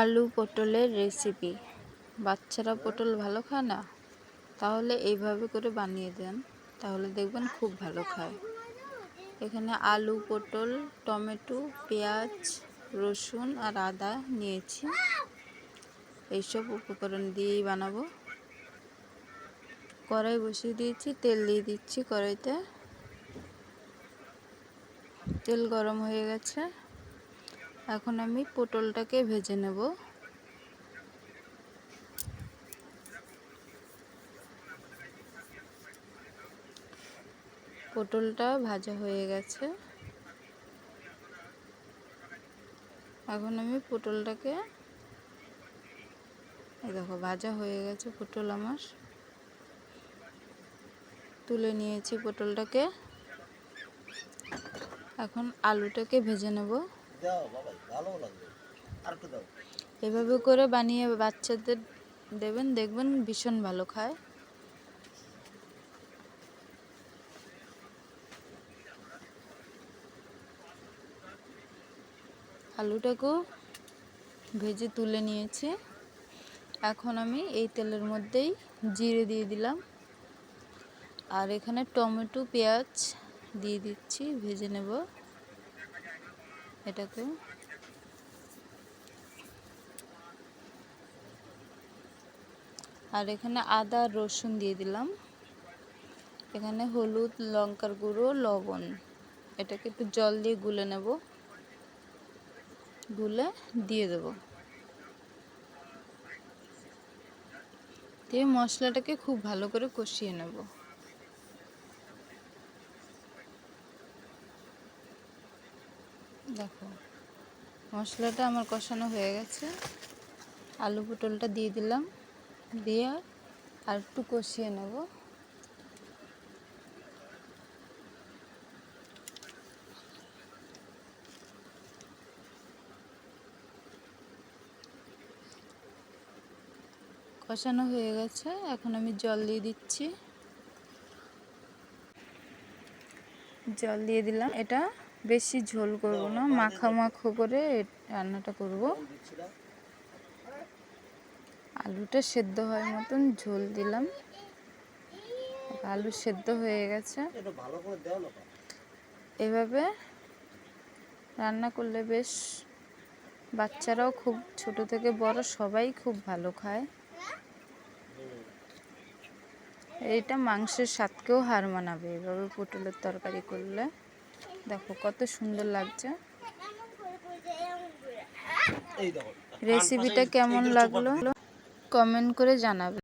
আলু পটলের রেসিপি বাচ্চারা পটল ভালো খায় না? তাহলে এইভাবে করে বানিয়ে দেন, তাহলে দেখবেন খুব ভালো খায়। এখানে আলু পটল, টমেটো, পেঁয়াজ, রসুন আর আদা নিয়েছি। এইসব উপকরণ দিয়েই বানাবো। কড়াই বসিয়ে দিয়েছি, তেল দিয়ে দিচ্ছি কড়াইতে। তেল গরম হয়ে গেছে। এখন আমি পটলটাকে ভেজে নেব। পটলটা ভাজা হয়ে গেছে। এখন আমি পটলটাকে দেখো ভাজা হয়ে গেছে পটল আমার। তুলে নিয়েছি পটলটাকে। এখন আলুটাকে ভেজে নেব। এভাবে করে বানিয়ে বাচ্চাদের দেবেন, দেখবেন ভীষণ ভালো খায়। আলুটাকেও ভেজে তুলে নিয়েছি। এখন আমি এই তেলের মধ্যেই জিরে দিয়ে দিলাম। আর এখানে টমেটো, পেঁয়াজ দিয়ে দিচ্ছি, ভেজে নেব। এটাকে আর এখানে আদা, রসুন দিয়ে দিলাম। এখানে হলুদ, লঙ্কার গুঁড়ো, লবণ। এটাকে একটু জল দিয়ে গুলে নেব। গুলে দিয়ে দেব। দিয়ে মশলাটাকে খুব ভালো করে কষিয়ে নেব। দেখো, মশলাটা আমার কষানো হয়ে গেছে। আলু পটলটা দিয়ে দিলাম, দিয়ে আর একটু কষিয়ে নেব। কষানো হয়ে গেছে, এখন আমি জল দিয়ে দিচ্ছি। জল দিয়ে দিলাম এটা। বেশি ঝোল করব না মাখা মাখো করে রান্নাটা করব। আলুটা সেদ্ধ হয় মতন ঝোল দিলাম। আলু সেদ্ধ হয়ে গেছে। এভাবে রান্না করলে বেশ বাচ্চারাও খুব ছোট থেকে বড় সবাই খুব ভালো খায়। এইটা মাংসের স্বাদকেও হার মানাবে, এভাবে পটলের তরকারি করলে। দেখো কত সুন্দর লাগছে। রেসিপিটা কেমন লাগল? কমেন্ট করে জানাবে।